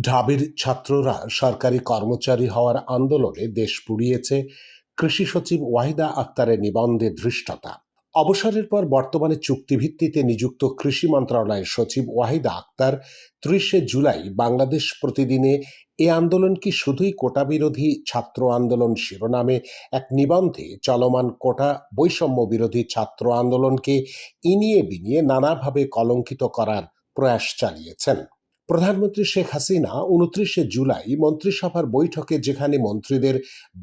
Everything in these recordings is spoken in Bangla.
ঢাবির ছাত্ররা সরকারি কর্মচারী হওয়ার আন্দোলনে দেশ পুড়িয়েছে। কৃষি সচিব ওয়াহিদা আক্তারের নিবন্ধে ধৃষ্টতা। অবসরের পর বর্তমানে চুক্তিভিত্তিতে নিযুক্ত কৃষি মন্ত্রণালয়ের সচিব ওয়াহিদা আক্তার ত্রিশে জুলাই বাংলাদেশ প্রতিদিনে এ আন্দোলন কি শুধুই কোটা বিরোধী ছাত্র আন্দোলন শিরোনামে এক নিবন্ধে চলমান কোটা বৈষম্য বিরোধী ছাত্র আন্দোলনকে ইনিয়ে বিনিয়ে নানাভাবে কলঙ্কিত করার প্রয়াস চালিয়েছেন? প্রধানমন্ত্রী শেখ হাসিনা উনত্রিশে জুলাই মন্ত্রিসভার বৈঠকে যেখানে মন্ত্রীদের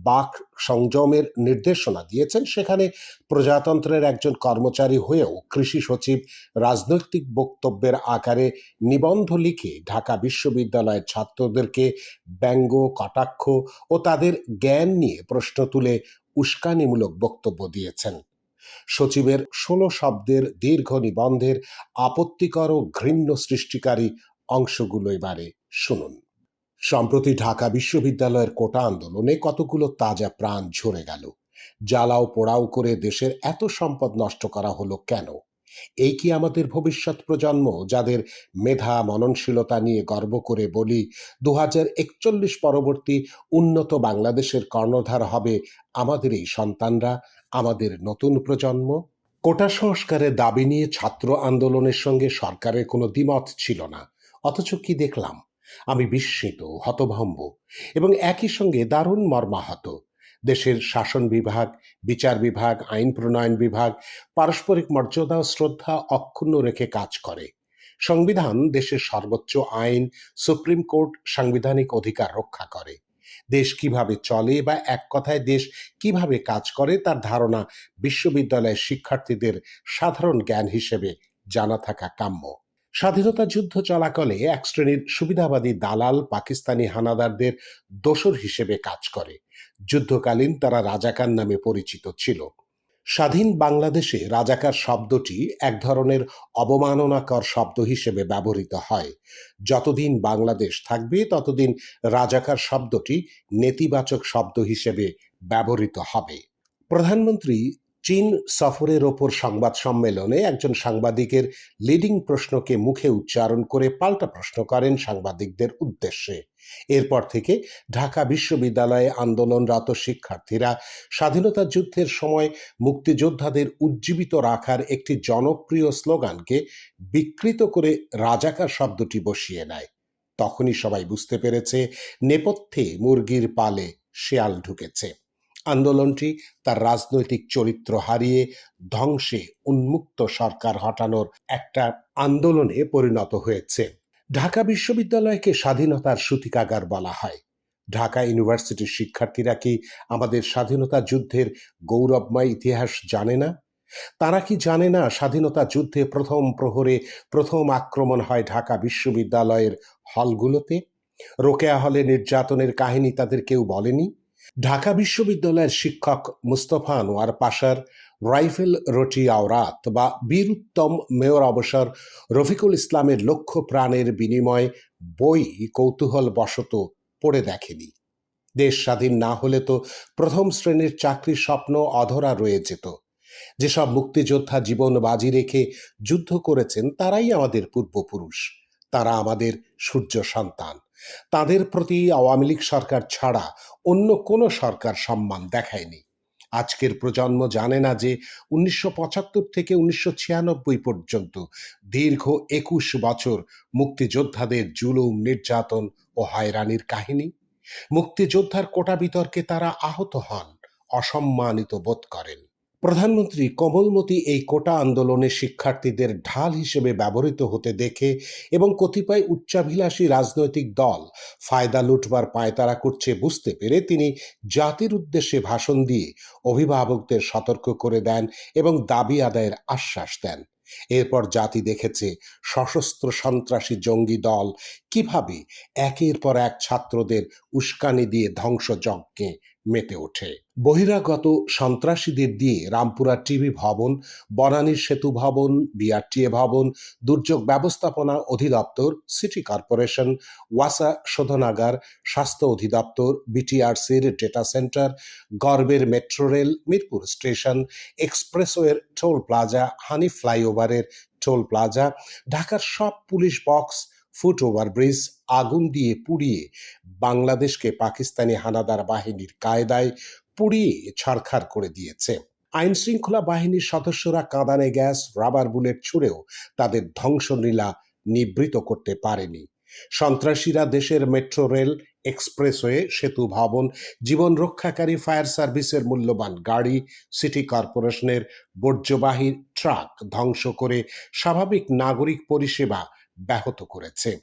বাক সংযমের নির্দেশনা দিয়েছেন, সেখানে প্রজাতন্ত্রের একজন কর্মচারী হয়েও কৃষি সচিব রাজনৈতিক বক্তব্যের আকারে নিবন্ধ লিখে ঢাকা বিশ্ববিদ্যালয়ের ছাত্রদেরকে ব্যঙ্গ, কটাক্ষ ও তাদের জ্ঞান নিয়ে প্রশ্ন তুলে উস্কানিমূলক বক্তব্য দিয়েছেন। সচিবের ষোলো শব্দের দীর্ঘ নিবন্ধের আপত্তিকর ও ঘৃণ্য সৃষ্টিকারী অংশগুলো এবারে শুনুন। সম্প্রতি ঢাকা বিশ্ববিদ্যালয়ের কোটা আন্দোলনে কতগুলো তাজা প্রাণ ঝরে গেল। জ্বালাও পোড়াও করে দেশের এত সম্পদ নষ্ট করা হলো কেন? এই কি আমাদের ভবিষ্যৎ প্রজন্ম, যাদের মেধা, মননশীলতা নিয়ে গর্ব করে বলি দু একচল্লিশ পরবর্তী উন্নত বাংলাদেশের কর্ণধার হবে আমাদের এই সন্তানরা, আমাদের নতুন প্রজন্ম? কোটা সংস্কারের দাবি নিয়ে ছাত্র আন্দোলনের সঙ্গে সরকারের কোনো দ্বিমত ছিল না। অথচ কি দেখলাম? আমি বিস্মিত, হতভম্ব এবং একই সঙ্গে দারুণ মর্মাহত। দেশের শাসন বিভাগ, বিচার বিভাগ, আইন প্রণয়ন বিভাগ, পারস্পরিক মর্যাদা ও শ্রদ্ধা অক্ষুণ্ণ রেখে কাজ করে। সংবিধান দেশের সর্বোচ্চ আইন, সুপ্রিম কোর্ট সাংবিধানিক অধিকার রক্ষা করে। দেশ কীভাবে চলে বা এক কথায় দেশ কীভাবে কাজ করে তার ধারণা বিশ্ববিদ্যালয়ের শিক্ষার্থীদের সাধারণ জ্ঞান হিসেবে জানা থাকা কাম্য। স্বাধীনতা যুদ্ধ চলাকালে এক শ্রেণির সুবিধাবাদী দালাল পাকিস্তানি হানাদারদের দোসর হিসেবে কাজ করে। যুদ্ধকালীন তারা রাজাকার নামে পরিচিত ছিল। স্বাধীন বাংলাদেশে রাজাকার শব্দটি এক ধরনের অবমাননাকর শব্দ হিসেবে ব্যবহৃত হয়। যতদিন বাংলাদেশ থাকবে, ততদিন রাজাকার শব্দটি নেতিবাচক শব্দ হিসেবে ব্যবহৃত হবে। প্রধানমন্ত্রী চীন সফরের ওপর সংবাদ সম্মেলনে একজন সাংবাদিকের লিডিং প্রশ্নকে মুখে উচ্চারণ করে পাল্টা প্রশ্ন করেন সাংবাদিকদের উদ্দেশ্যে। এরপর থেকে ঢাকা বিশ্ববিদ্যালয়ে আন্দোলনরত শিক্ষার্থীরা স্বাধীনতা যুদ্ধের সময় মুক্তিযোদ্ধাদের উজ্জীবিত রাখার একটি জনপ্রিয় স্লোগানকে বিকৃত করে রাজাকার শব্দটি বসিয়ে নেয়। তখনই সবাই বুঝতে পেরেছে, নেপথ্যে মুরগির পালে শেয়াল ঢুকেছে। আন্দোলনটি তার রাজনৈতিক চরিত্র হারিয়ে ধ্বংসে উন্মুক্ত সরকার হটানোর একটা আন্দোলনে পরিণত হয়েছে। ঢাকা বিশ্ববিদ্যালয়কে স্বাধীনতার সূতিকাগার বলা হয়। ঢাকা ইউনিভার্সিটির শিক্ষার্থীরা কি আমাদের স্বাধীনতা যুদ্ধের গৌরবময় ইতিহাস জানে না? তারা কি জানে না স্বাধীনতা যুদ্ধে প্রথম প্রহরে প্রথম আক্রমণ হয় ঢাকা বিশ্ববিদ্যালয়ের হলগুলোতে? রোকেয়া হলে নির্যাতনের কাহিনী তাদের কেউ বলেনি? ঢাকা বিশ্ববিদ্যালয়ের শিক্ষক মুস্তফা আনোয়ার পাশার রাইফেল রটি আওরাত বা বীরুত্তম মেয়র অবসর রফিকুল ইসলামের লক্ষ প্রাণের বিনিময় বই কৌতূহল বশত পড়ে দেখেনি। দেশ স্বাধীন না হলে তো প্রথম শ্রেণির চাকরির স্বপ্ন অধরা রয়ে যেত। যেসব মুক্তিযোদ্ধা জীবন বাজি রেখে যুদ্ধ করেছেন, তারাই আমাদের পূর্বপুরুষ। তারা আমাদের সূর্য সন্তান। তাদের প্রতি আওয়ামী লীগ সরকার ছাড়া অন্য কোনো সরকার সম্মান দেখায়নি। আজকের প্রজন্ম জানে না যে উনিশশো পঁচাত্তর থেকে উনিশশো ছিয়ানব্বই পর্যন্ত দীর্ঘ একুশ বছর মুক্তিযোদ্ধাদের জুলুম, নির্যাতন ও হয়রানির কাহিনী। মুক্তিযোদ্ধার কোটা বিতর্কে তারা আহত হন, অসম্মানিত বোধ করেন। প্রধানমন্ত্রী কমলমতি এই কোটা আন্দোলনে শিক্ষার্থীদের ঢাল হিসেবে ব্যবহৃত হতে দেখে এবং কতিপয় উচ্চাভিলাষী রাজনৈতিক দল ফায়দা লুটবার পায়তারা করছে বুঝতে পেরে তিনি জাতির উদ্দেশ্যে ভাষণ দিয়ে অভিভাবকদের সতর্ক করে দেন এবং দাবি আদায়ের আশ্বাস দেন। এরপর জাতি দেখেছে সশস্ত্র সন্ত্রাসী জঙ্গি দল কীভাবে একের পর এক ছাত্রদের উস্কানি দিয়ে ধ্বংসযজ্ঞে মেতে ওঠে। বহিরাগত সন্ত্রাসীদের দিয়ে রামপুরা টিভি ভবন বনানীর সেতু ভবন, বিআরটিএ ভবন, দুর্যোগ ব্যবস্থাপনা অধিদপ্তর, সিটি কর্পোরেশন, ওয়াসা শোধনাগার, স্বাস্থ্য অধিদপ্তর, বিটিআরসির ডেটা সেন্টার, গর্বের মেট্রো রেল, মিরপুর স্টেশন, এক্সপ্রেসওয়ের টোল প্লাজা, হানি ফ্লাইওভারের টোল প্লাজা, ঢাকার সব পুলিশ বক্স ফুট ওভারব্রিজ আগুন দিয়ে পুড়িয়ে বাংলাদেশকে পাকিস্তানি হানাদার বাহিনীর কায়দায় পুড়িয়ে ছারখার করে দিয়েছে। আইন শৃঙ্খলা বাহিনীর সদস্যরা কাঁদানে গ্যাস, রাবার বুলেট ছুড়েও তাদের ধ্বংসলীলা নিবৃত করতে পারেনি। সন্ত্রাসীরা দেশের মেট্রো রেল, এক্সপ্রেসওয়ে, সেতু ভবন, জীবন রক্ষাকারী ফায়ার সার্ভিসের মূল্যবান গাড়ি, সিটি কর্পোরেশনের বর্জ্যবাহী ট্রাক ধ্বংস করে স্বাভাবিক নাগরিক পরিষেবা ব্যাহত করেছে।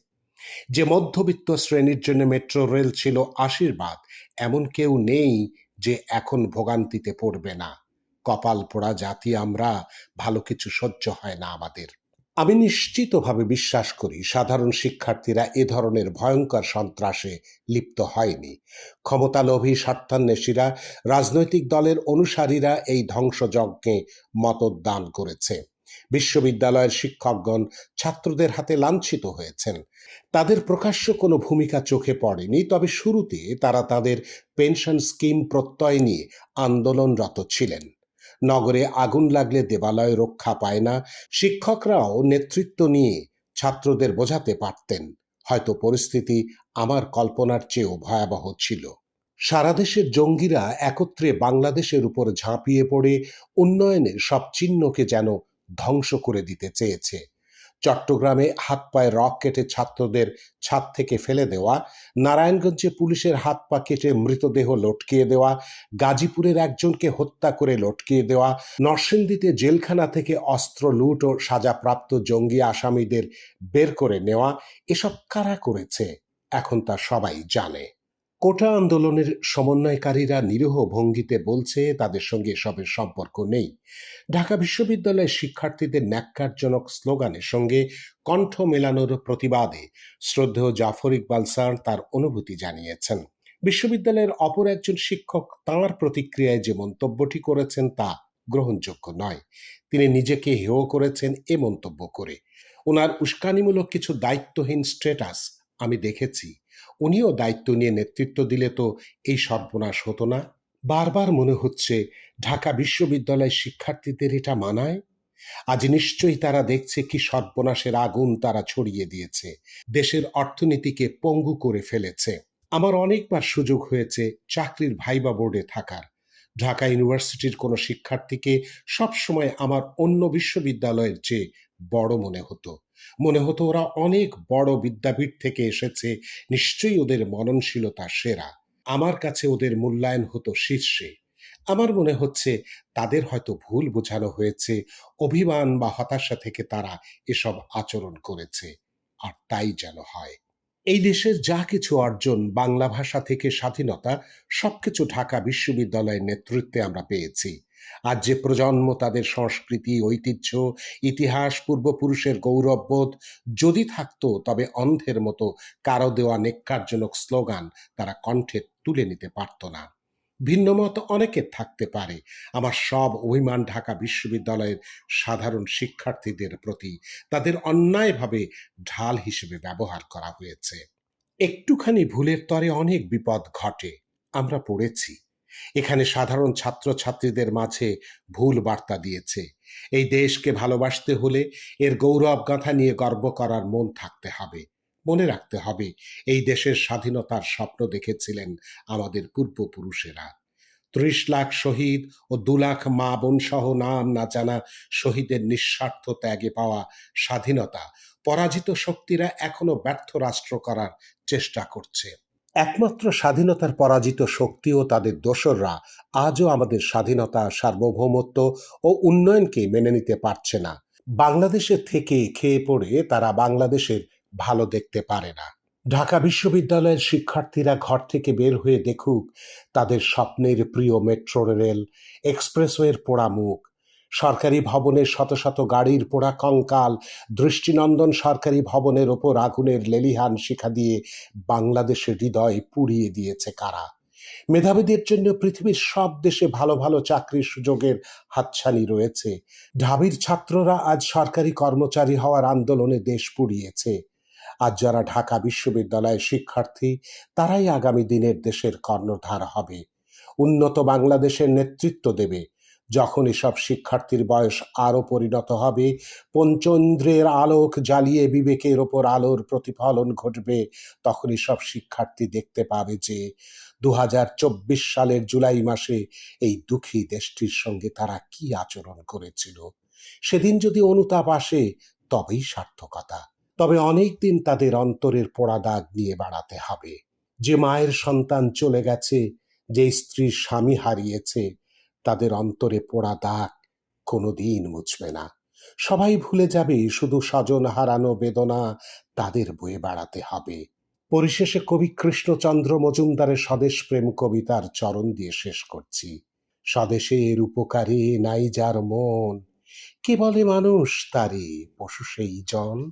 যে মধ্যবিত্ত শ্রেণির জন্য মেট্রো রেল ছিল আশীর্বাদ, এমন কেউ নেই যে এখন ভোগান্তিতে পড়বে না। কপাল পোড়া জাতি আমরা, ভালো কিছু সহ্য হয় না আমাদের। আমি নিশ্চিতভাবে বিশ্বাস করি, সাধারণ শিক্ষার্থীরা এ ধরনের ভয়ঙ্কর সন্ত্রাসে লিপ্ত হয়নি। ক্ষমতালোভী স্বার্থান্বেষীরা, রাজনৈতিক দলের অনুসারীরা এই ধ্বংসযজ্ঞে মতদান করেছে। বিশ্ববিদ্যালয়ের শিক্ষকগণ ছাত্রদের হাতে লাঞ্ছিত হয়েছেন। তাদের প্রকাশ্য কোনো ভূমিকা চোখে পড়েনি, তবে শুরুতে তারা তাদের পেনশন স্কিম প্রত্যয় নিয়ে আন্দোলনরত ছিলেন। নগরে আগুন লাগলে দেবালয় রক্ষা পায় না, শিক্ষকরাও নেতৃত্ব নিয়ে ছাত্রদের বোঝাতে পারতেন। হয়তো পরিস্থিতি আমার কল্পনার চেয়েও ভয়াবহ ছিল। সারা দেশের জঙ্গিরা একত্রে বাংলাদেশের উপর ঝাঁপিয়ে পড়ে, উন্নয়নের সব চিহ্নকে যেন ধ্বংস করে দিতে চেয়েছে। চট্টগ্রামে হাত পায়ে রক কেটে ছাত্রদের ছাদ থেকে ফেলে দেওয়া, নারায়ণগঞ্জে পুলিশের হাত পা কেটে মৃতদেহ লটকিয়ে দেওয়া, গাজীপুরের একজনকে হত্যা করে লটকিয়ে দেওয়া, নরসিংদীতে জেলখানা থেকে অস্ত্র লুট ও সাজাপ্রাপ্ত জঙ্গি আসামিদের বের করে নেওয়া, এসব কারা করেছে? এখন তা সবাই জানে। কোটা আন্দোলনের সমন্বয়কারীরা নিরীহ ভঙ্গিতে বলছে তাদের সঙ্গে এসবের সম্পর্ক নেই। ঢাকা বিশ্ববিদ্যালয়ের শিক্ষার্থীদের ন্যাক্কারজনক স্লোগানের সঙ্গে কণ্ঠ মেলানোর প্রতিবাদে শ্রদ্ধেয় জাফর ইকবাল স্যার তার অনুভূতি জানিয়েছেন। বিশ্ববিদ্যালয়ের অপর একজন শিক্ষক তাঁর প্রতিক্রিয়ায় যে মন্তব্যটি করেছেন তা গ্রহণযোগ্য নয়। তিনি নিজেকে হেয় করেছেন এ মন্তব্য করে। ওনার উস্কানিমূলক কিছু দায়িত্বহীন স্ট্যাটাস আমি দেখেছি। উনিও দায়িত্ব নিয়ে নেতৃত্ব দিলে তো এই সর্বনাশ হতো না। বারবার মনে হচ্ছে ঢাকা বিশ্ববিদ্যালয়ের শিক্ষার্থীদের এটা মানায়? আজ নিশ্চয়ই তারা দেখছে কি সর্বনাশের আগুন তারা ছড়িয়ে দিয়েছে। দেশের অর্থনীতিকে পঙ্গু করে ফেলেছে। আমার অনেকবার সুযোগ হয়েছে চাকরির ভাইবা বোর্ডে থাকার। ঢাকা ইউনিভার্সিটির কোনো শিক্ষার্থীকে সবসময় আমার অন্য বিশ্ববিদ্যালয়ের চেয়ে বড় মনে হতো। মনে হতো ওরা অনেক বড় বিদ্যাপীঠ থেকে এসেছে, নিশ্চয়ই ওদের মননশীলতা সেরা। আমার কাছে ওদের মূল্যায়ন হতো শীর্ষে। আমার মনে হচ্ছে তাদের হয়তো ভুল বোঝানো হয়েছে, অভিমান বা হতাশা থেকে তারা এসব আচরণ করেছে, আর তাই যেন হয়। এই দেশের যা কিছু অর্জন, বাংলা ভাষা থেকে স্বাধীনতা, সবকিছু ঢাকা বিশ্ববিদ্যালয়ের নেতৃত্বে আমরা পেয়েছি। আজ যে প্রজন্ম তাদের সংস্কৃতি, ঐতিহ্য, ইতিহাস, পূর্বপুরুষের গৌরববোধ যদি থাকতো, তবে অন্ধের মতো কারও দেওয়া নেককারজনক স্লোগান তারা কণ্ঠে তুলে নিতে পারত না। ভিন্নমত অনেকের থাকতে পারে। আমার সব অভিমান ঢাকা বিশ্ববিদ্যালয়ের সাধারণ শিক্ষার্থীদের প্রতি তাদের অন্যায়ভাবে ঢাল হিসেবে ব্যবহার করা হয়েছে। একটুখানি ভুলের তরে অনেক বিপদ ঘটে, আমরা পড়েছি। এখানে সাধারণ ছাত্রছাত্রীদের মাঝে ভুল বার্তা দিয়েছে। এই দেশকে ভালোবাসতে হলে এর গৌরব গাথা নিয়ে গর্ব করার মন থাকতে হবে। মনে রাখতে হবে, এই দেশের স্বাধীনতার স্বপ্ন দেখেছিলেন আমাদের পূর্বপুরুষেরা। ত্রিশ লাখ শহীদ ও দু লাখ মা বোন সহ নাম না জানা শহীদের নিঃস্বার্থ ত্যাগে পাওয়া স্বাধীনতা পরাজিত শক্তিরা এখনও ব্যর্থ রাষ্ট্র করার চেষ্টা করছে। একমাত্র স্বাধীনতার পরাজিত শক্তি ও তাদের দোসররা আজও আমাদের স্বাধীনতা, সার্বভৌমত্ব ও উন্নয়নকে মেনে নিতে পারছে না। বাংলাদেশে থেকে খেয়ে পড়ে তারা বাংলাদেশের ভালো দেখতে পারে না। ঢাকা বিশ্ববিদ্যালয়ের শিক্ষার্থীরা ঘর থেকে বের হয়ে দেখুক তাদের স্বপ্নের প্রিয় মেট্রো রেল, এক্সপ্রেসওয়ের পোড়া মুখ। সরকারি ভবনের শত শত গাড়ির পোড়া কঙ্কাল, দৃষ্টিনন্দন সরকারি ভবনের ওপর আগুনের লেলিহান শিখা দিয়ে বাংলাদেশের হৃদয় পুড়িয়ে দিয়েছে কারা। মেধাবীদের জন্য পৃথিবীর সব দেশে ভালো ভালো চাকরির সুযোগের হাতছানি রয়েছে। ঢাবির ছাত্ররা আজ সরকারি কর্মচারী হওয়ার আন্দোলনে দেশ পুড়িয়েছে। আজ যারা ঢাকা বিশ্ববিদ্যালয়ের শিক্ষার্থী, তারাই আগামী দিনের দেশের কর্ণধার হবে। উন্নত বাংলাদেশের নেতৃত্ব দেবে। যখন এসব শিক্ষার্থীর বয়স আরও পরিণত হবে, পঞ্চন্দ্রের আলোক জ্বালিয়ে বিবেকের ওপর আলোর প্রতিফলন ঘটবে তখন এসব শিক্ষার্থী দেখতে পাবে যে দু হাজার চব্বিশ সালের জুলাই মাসে এই দুঃখী দেশটির সঙ্গে তারা কি আচরণ করেছিল। সেদিন যদি অনুতাপ আসে, তবেই সার্থকতা। তবে অনেক দিন তাদের অন্তরের পোড়া দাগ নিয়ে বাড়াতে হবে। যে মায়ের সন্তান চলে গেছে, যে স্ত্রীর স্বামী হারিয়েছে, তাদের অন্তরে পোড়া দাগ কোনোদিন মুছবে না। সবাই ভুলে যাবে, শুধু স্বজন হারানো বেদনা তাদের বয়ে বেড়াতে হবে। পরিশেষে কবি কৃষ্ণচন্দ্র মজুমদারের স্বদেশ প্রেম কবিতার চরণ দিয়ে শেষ করছি। স্বদেশের উপকারে নাই যার মন, কে বলে মানুষ তারে পশু সেই জন